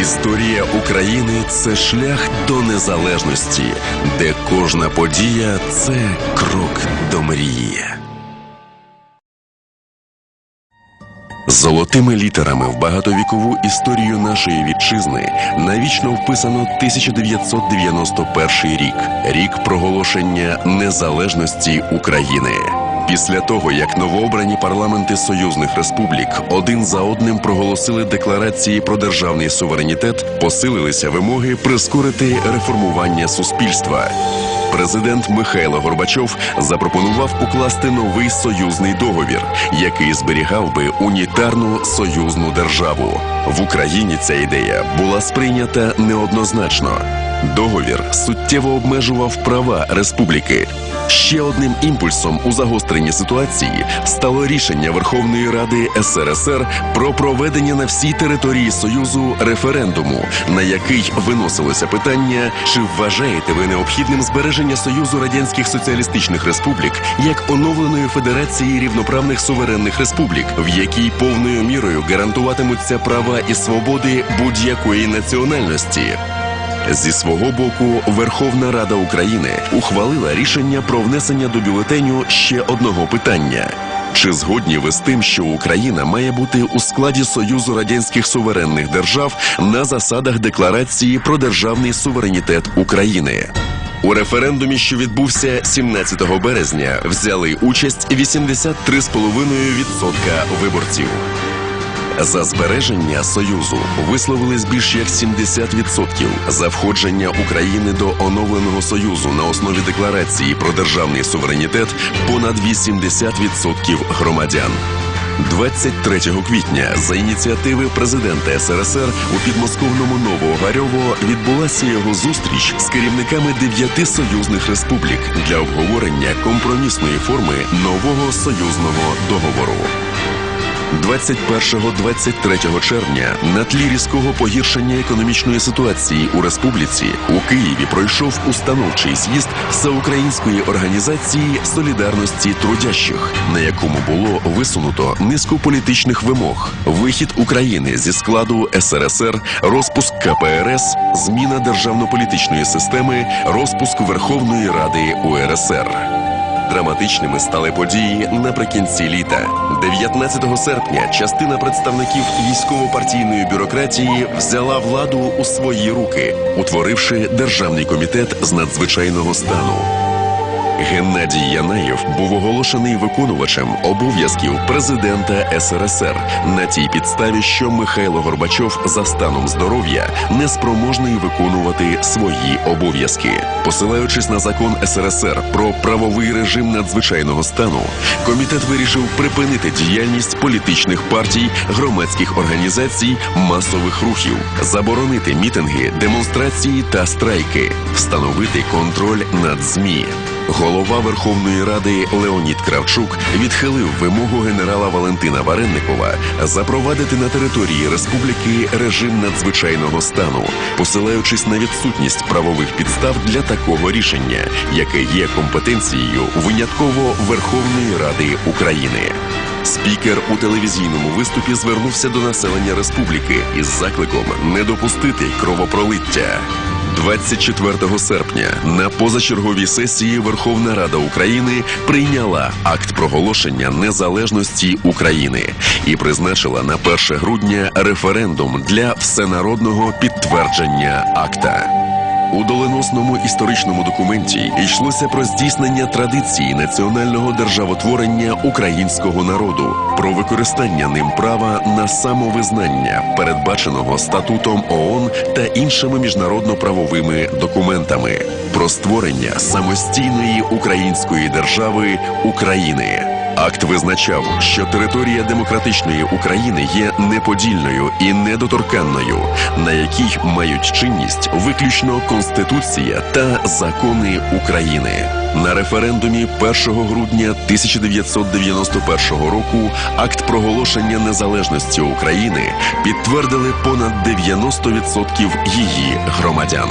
Історія України це шлях до незалежності, де кожна подія це крок до мрії. Золотими літерами в багатовікову історію нашої вітчизни навічно вписано 1991 рік, рік проголошення незалежності України. Після того, як новообрані парламенти союзних республік один за одним проголосили декларації про державний суверенітет, посилилися вимоги прискорити реформування суспільства. Президент Михайло Горбачов запропонував укласти новий союзний договір, який зберігав би унітарну союзну державу. В Україні ця ідея була сприйнята неоднозначно. Договір суттєво обмежував права республіки. Ще одним імпульсом у загостренні ситуації стало рішення Верховної Ради СРСР про проведення на всій території Союзу референдуму, на який виносилося питання, чи вважаєте ви необхідним збереження Союзу Радянських Соціалістичних Республік як оновленої Федерації рівноправних суверенних республік, в якій повною мірою гарантуватимуться права і свободи будь-якої національності. Зі свого боку, Верховна Рада України ухвалила рішення про внесення до бюлетеню ще одного питання. Чи згодні ви з тим, що Україна має бути у складі Союзу радянських суверенних держав на засадах декларації про державний суверенітет України? У референдумі, що відбувся 17 березня, взяли участь 83,5% виборців. За збереження союзу висловились більш як 70%. За входження України до оновленого союзу на основі декларації про державний суверенітет понад 80% громадян. 23 квітня за ініціативи президента СРСР у підмосковному Новоогарьово відбулася його зустріч з керівниками дев'яти союзних республік для обговорення компромісної форми нового союзного договору. 21-23 червня на тлі різкого погіршення економічної ситуації у республіці у Києві пройшов установчий з'їзд всеукраїнської організації солідарності трудящих, на якому було висунуто низку політичних вимог: вихід України зі складу СРСР, розпуск КПРС, зміна державно-політичної системи, розпуск Верховної Ради УРСР. Драматичними стали події наприкінці літа. 19 серпня частина представників військово-партійної бюрократії взяла владу у свої руки, утворивши державний комітет з надзвичайного стану. Геннадій Янаєв був оголошений виконувачем обов'язків президента СРСР на тій підставі, що Михайло Горбачов за станом здоров'я неспроможний виконувати свої обов'язки, посилаючись на закон СРСР про правовий режим надзвичайного стану, комітет вирішив припинити діяльність політичних партій, громадських організацій, масових рухів, заборонити мітинги, демонстрації та страйки, встановити контроль над ЗМІ. Голова Верховної Ради Леонід Кравчук відхилив вимогу генерала Валентина Варенникова запровадити на території республіки режим надзвичайного стану, посилаючись на відсутність правових підстав для такого рішення, яке є компетенцією винятково Верховної Ради України. Спікер у телевізійному виступі звернувся до населення республіки із закликом не допустити кровопролиття. 24 серпня на позачерговій сесії Верховна Рада України прийняла акт проголошення незалежності України і призначила на 1 грудня референдум для всенародного підтвердження акта. У доленосному історичному документі йшлося про здійснення традиції національного державотворення українського народу, про використання ним права на самовизнання, передбаченого статутом ООН та іншими міжнародно-правовими документами, про створення самостійної української держави України. Акт визначав, що територія демократичної України є неподільною і недоторканною, на якій мають чинність виключно Конституція та закони України. На референдумі 1 грудня 1991 року акт проголошення незалежності України підтвердили понад 90% її громадян.